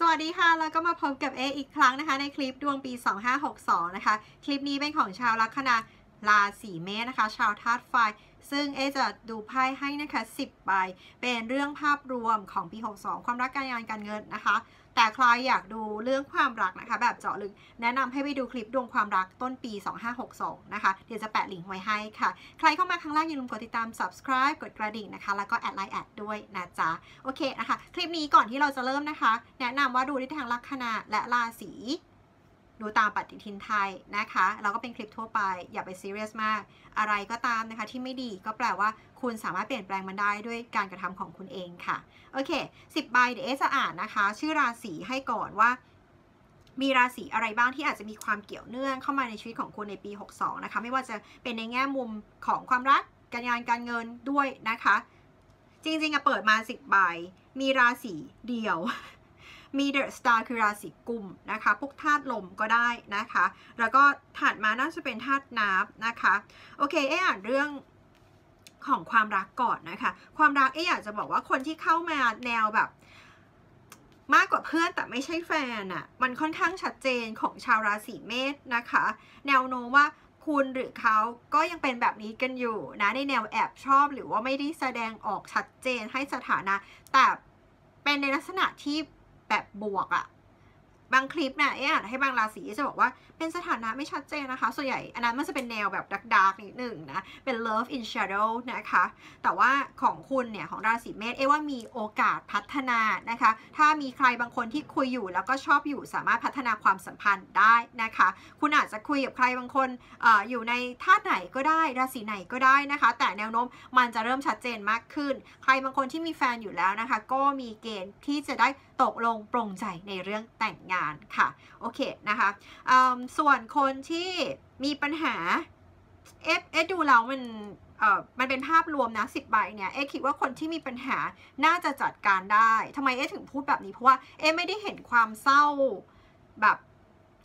สวัสดีค่ะ แล้วก็มาพบกับเออีกครั้งนะคะ ในคลิปดวงปี 2562 นะคะ คลิปนี้เป็นของชาวลัคนาราศีเมษนะคะ ชาวธาตุไฟ ซึ่งเอจะดูไพ่ให้นะคะ10ใบเป็นเรื่องภาพรวมของปี 62 ความรักการงานการเงินนะคะ แต่ใครอยากดูเรื่องความรักนะคะ แบบเจาะลึกแนะนำให้ไปดูคลิปดวงความรักต้นปี 2562 นะคะ เดี๋ยวจะแปะลิงก์ไว้ให้ค่ะ ใครเข้ามาครั้งแรกอย่าลืมกดติดตาม subscribe กดกระดิ่งนะคะ แล้วก็แอดไลน์แอดด้วยนะจ๊ะ โอเคนะคะ คลิปนี้ก่อนที่เราจะเริ่มนะคะ แนะนำว่าดูได้ทางลัคนาและราศี ดูตามปฏิทินไทยนะคะแล้วก็เป็นคลิปทั่วไปอย่าไปซีเรียสมาก อะไรก็ตามนะคะที่ไม่ดีก็แปลว่าคุณสามารถเปลี่ยนแปลงมันได้ด้วยการกระทำของคุณเองค่ะ โอเค 10ใบเดี๋ยวเอจะอ่านนะคะ ชื่อราศีให้ก่อนว่ามีราศีอะไรบ้างที่อาจจะมีความเกี่ยวเนื่องเข้ามาในชีวิตของคุณในปี 62 นะคะ ไม่ว่าจะเป็นในแง่มุมของความรักการงานการเงินด้วยนะคะ จริงๆอะเปิดมา 10 ใบ มีราศีเดียว มีเดอะสตาร์คือราศีกุมนะคะพวกธาตุลมก็ได้นะคะ แล้วก็ถัดมาน่าจะเป็นธาตุน้ำนะคะ โอเคเอ๊อ่านเรื่องของความรักก่อนนะคะ ความรักเอ๊อยากจะบอกว่าคนที่เข้ามาแนวแบบมากกว่าเพื่อนแต่ไม่ใช่แฟนอะ่ะ มันค่อนข้างชัดเจนของชาวราศีเมษนะคะ แนวโน้มว่าคุณหรือเขาก็ยังเป็นแบบนี้กันอยู่นะในแนวแอบชอบหรือว่าไม่ได้แสดงออกชัดเจนให้สถานะ แต่เป็นในลักษณะที่ แบบบวกอะบางคลิปเนี่ยเอ๊อ่านให้บางราศีจะบอกว่าเป็นสถานะไม่ชัดเจนนะคะ ส่วนใหญ่อันนั้นมันจะเป็นแนวแบบดักดักนิดหนึ่งนะ เป็น love in shadow นะคะ แต่ว่าของคุณเนี่ย ของราศีเมษเอ๊ว่ามีโอกาสพัฒนานะคะ ถ้ามีใครบางคนที่คุยอยู่แล้วก็ชอบอยู่สามารถพัฒนาความสัมพันธ์ได้นะคะ คุณอาจจะคุยกับใครบางคนออยู่ในท่าไหนก็ได้ ราศีไหนก็ได้นะคะ แต่แนวโน้มมันจะเริ่มชัดเจนมากขึ้น ใครบางคนที่มีแฟนอยู่แล้วนะคะ ก็มีเกณฑ์ที่จะได้ ตกลงปรงใจในเรื่องแต่งงานค่ะ โอเคนะคะส่วนคนที่มีปัญหาเอฟเอดูแล้วมันเออมันเป็นภาพรวมนะสิบใบเนี่ยเอคิดว่าคนที่มีปัญหาน่าจะจัดการได้ทำไมเอถึงพูดแบบนี้เพราะว่าเอไม่ได้เห็นความเศร้าแบบ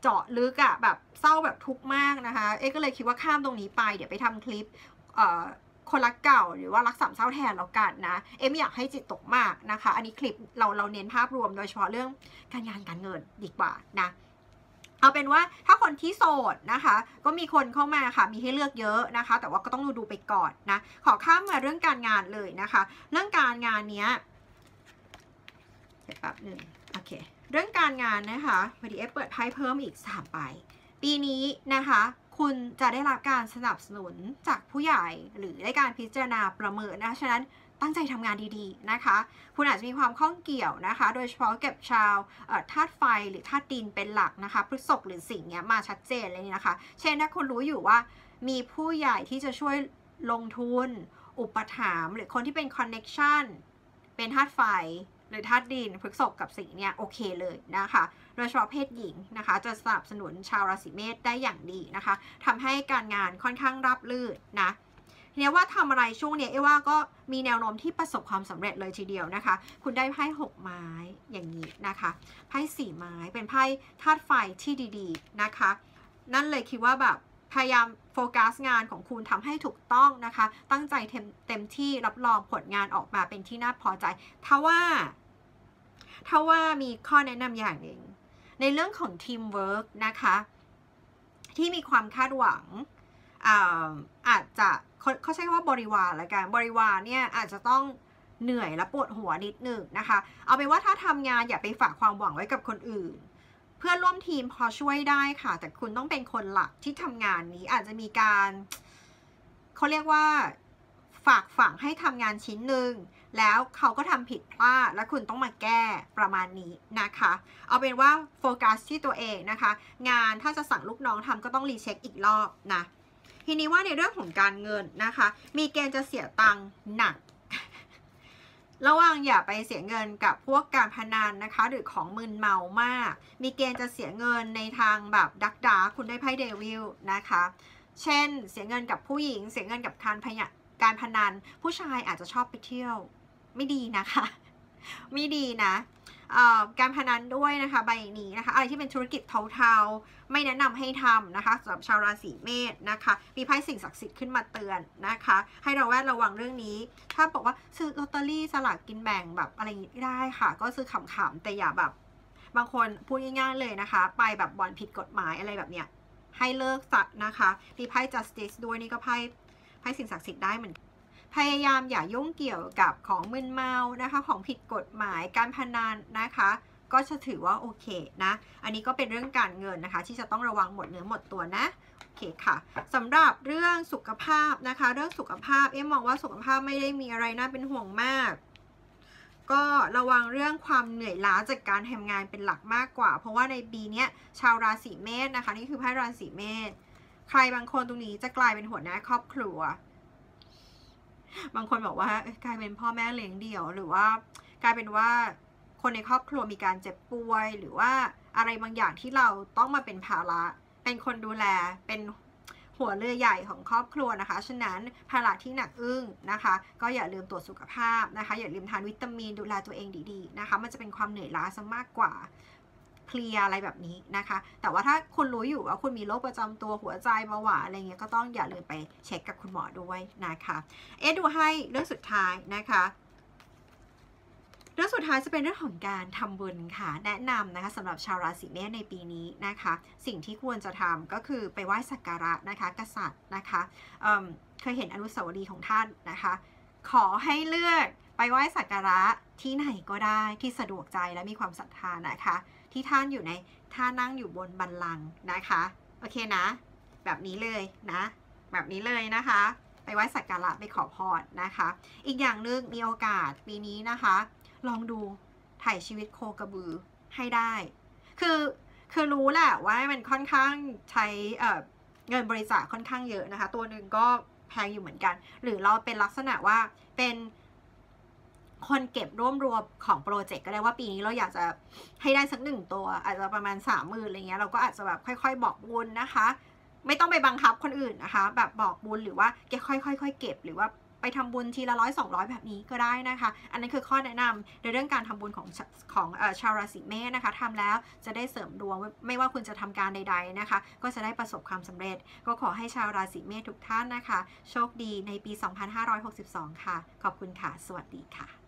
เจาะลึกอะแบบเศร้าแบบทุกข์มากนะคะ เอก็เลยคิดว่าข้ามตรงนี้ไป เดี๋ยวไปทำคลิป คนรักเก่าหรือว่ารักสามเศร้าแทนแล้วกันนะ เอ็มอยากให้จิตตกมากนะคะ อันนี้คลิปเราเราเน้นภาพรวมโดยเฉพาะเรื่องการงานการเงินดีกว่านะเอาเป็นว่าถ้าคนที่โสดนะคะ ก็มีคนเข้ามาค่ะมีให้เลือกเยอะนะคะ แต่ว่าก็ต้องดูดูไปก่อนนะ ขอข้ามมาเรื่องการงานเลยนะคะ เรื่องการงานเนี้ยเดี๋ยวแป๊บหนึ่งโอเค เรื่องการงานนะคะพอดีเอฟเปิดไพ่เพิ่มอีกสามใบปีนี้นะคะ คุณจะได้รับการสนับสนุนจากผู้ใหญ่หรือได้การพิจารณาประเมินนะฉะนั้นตั้งใจทำงานดีๆนะคะ คุณอาจจะมีความข้องเกี่ยวนะคะ โดยเฉพาะเก็บชาวธาตุไฟหรือธาตุดินเป็นหลักนะคะพฤษภหรือสิ่งเนี้ยมาชัดเจนเลยนะคะ เช่นถ้าคุณรู้อยู่ว่ามีผู้ใหญ่ที่จะช่วยลงทุน อุปถัมภ์หรือคนที่เป็นคอนเน็กชันเป็นธาตุไฟ หรือธาตุดินพฤกษภกับสิ่งนี้โอเคเลยนะคะโดยเฉพาะเพศหญิงนะคะ จะสนับสนุนชาวราศีเมษได้อย่างดีนะคะทำให้การงานค่อนข้างรับลื่นนะทีนี้ว่าทำอะไรช่วงนี้เอว่าก็มีแนวโน้มที่ประสบความสำเร็จเลยทีเดียวนะคะ คุณได้ไพ่หกไม้อย่างนี้นะคะไพ่สี่ไม้เป็นไพ่ธาตุไฟที่ดีๆนะคะ นั่นเลยคิดว่าแบบพยายามโฟกัสงานของคุณทำให้ถูกต้องนะคะ ตั้งใจเต็มเต็มที่รับรองผลงานออกมาเป็นที่น่าพอใจถ้าว่า ถ้าว่ามีข้อแนะนำอย่างหนึ่ง ในเรื่องของทีมเวิร์กนะคะ ที่มีความคาดหวังอาจจะเขาใช้คำว่าบริวารละกันบริวารเนี่ยอาจจะต้องเหนื่อยและปวดหัวนิดหนึ่งนะคะ เอาเป็นว่าถ้าทำงานอย่าไปฝากความหวังไว้กับคนอื่น เพื่อนร่วมทีมพอช่วยได้ค่ะ แต่คุณต้องเป็นคนหลักที่ทำงานนี้อาจจะมีการเขาเรียกว่าฝากฝังให้ทำงานชิ้นหนึ่ง แล้วเขาก็ทำผิดพลาดแล้วคุณต้องมาแก้ประมาณนี้นะคะ เอาเป็นว่าโฟกัสที่ตัวเองนะคะ งานถ้าจะสั่งลูกน้องทำก็ต้องรีเช็คอีกรอบนะ ทีนี้ว่าในเรื่องของการเงินนะคะ มีเกณฑ์จะเสียตังค์หนักระวังอย่าไปเสียเงินกับพวกการพนันนะคะ หรือของมึนเมามาก มีเกณฑ์จะเสียเงินในทางแบบดักดาคุณได้ไพ่เดวิลนะคะ เช่น เสียเงินกับผู้หญิง เสียเงินกับการพยการพนัน ผู้ชายอาจจะชอบไปเที่ยว ไม่ดีนะคะ ไม่ดีนะการพนันด้วยนะคะใบนี้นะคะอะไรที่เป็นธุรกิจเทาๆ ไม่แนะนำให้ทำนะคะสำหรับชาวราศีเมษนะคะมีไพ่สิ่งศักดิ์สิทธิ์ขึ้นมาเตือนนะคะ ให้เราแวดระวังเรื่องนี้ ถ้าบอกว่าซื้อลอตเตอรี่สลากกินแบ่งแบบอะไรอย่างนี้ได้ค่ะ ก็ซื้อขำๆแต่อย่าแบบ บางคนพูดง่ายๆเลยนะคะ ไปแบบบอนผิดกฎหมายอะไรแบบเนี้ยให้เลิกสัตนะคะมีไพ่ justice ด้วยนี่ก็ไพ่ไพ่สิ่งศักดิ์สิทธิ์ได้เหมือน พยายามอย่ายุ่งเกี่ยวกับของมึนเมานะคะ ของผิดกฎหมายการพนันนะคะ ก็จะถือว่าโอเคนะ อันนี้ก็เป็นเรื่องการเงินนะคะ ที่จะต้องระวังหมดเนื้อหมดตัวนะโอเคค่ะสำหรับเรื่องสุขภาพนะคะ เรื่องสุขภาพเอ็มมองว่าสุขภาพไม่ได้มีอะไรน่าเป็นห่วงมากก็ระวังเรื่องความเหนื่อยล้าจากการทำงานเป็นหลักมากกว่า เพราะว่าในปีนี้ชาวราศีเมษนะคะ นี่คือไพ่ราศีเมษใครบางคนตรงนี้จะกลายเป็นหัวหน้าครอบครัว บางคนบอกว่ากลายเป็นพ่อแม่เลี้ยงเดี่ยว หรือว่ากลายเป็นว่าคนในครอบครัวมีการเจ็บป่วย หรือว่าอะไรบางอย่างที่เราต้องมาเป็นภาระ เป็นคนดูแลเป็นหัวเรือใหญ่ของครอบครัวนะคะ ฉะนั้นภาระที่หนักอึ้งนะคะ ก็อย่าลืมตรวจสุขภาพนะคะ อย่าลืมทานวิตามินดูแลตัวเองดีๆนะคะ มันจะเป็นความเหนื่อยล้าซะมากกว่า เพลียอะไรแบบนี้นะคะ แต่ว่าถ้าคุณรู้อยู่ว่าคุณมีโรคประจำตัวหัวใจเบาหวานอะไรเงี้ยก็ต้องอย่าลืมไปเช็คกับคุณหมอด้วยนะคะ เอ๊ดูให้เรื่องสุดท้ายนะคะเรื่องสุดท้ายจะเป็นเรื่องของการทำบุญค่ะ แนะนำนะคะสำหรับชาวราศีเมษในปีนี้นะคะ สิ่งที่ควรจะทำก็คือไปไหว้สักการะนะคะ กษัตริย์นะคะเเคยเห็นอนุสาวรีย์ของท่านนะคะ ขอให้เลือกไปไหว้สักการะที่ไหนก็ได้ที่สะดวกใจและมีความศรัทธานะคะ ที่ท่านอยู่ในท่านั่งอยู่บนบันลังนะคะ โอเคนะ แบบนี้เลยนะ แบบนี้เลยนะคะ ไปไหว้สักการะไปขอพรนะคะ อีกอย่างหนึ่งมีโอกาสปีนี้นะคะ ลองดูถ่ายชีวิตโคกระบือให้ได้ คือคือรู้แหละว่ามันค่อนข้างใช้เงินบริจาคค่อนข้างเยอะนะคะ ตัวหนึ่งก็แพงอยู่เหมือนกัน หรือเราเป็นลักษณะว่าเป็น คนเก็บร่วมรวมของโปรเจกต์ก็ได้ว่าปีนี้เราอยากจะให้ได้สักหนึ่งตัว อาจจะประมาณสามหมื่นอะไรเงี้ยเราก็อาจจะแบบค่อยๆ บอกบุญนะคะ ไม่ต้องไปบังคับคนอื่นนะคะ แบบบอกบุญหรือว่าแกค่อยๆเก็บหรือว่าไปทำบุญทีละร้อยสองร้อยแบบนี้ก็ได้นะคะ อันนั้นคือข้อแนะนำในเรื่องการทำบุญของของชาวราศีเมษนะคะทำแล้วจะได้เสริมดวงไม่ว่าคุณจะทำการใด ๆนะคะ ก็จะได้ประสบความสำเร็จ ก็ขอให้ชาวราศีเมษทุกท่านนะคะ โชคดีในปี 2562 ค่ะ ขอบคุณค่ะ สวัสดีค่ะ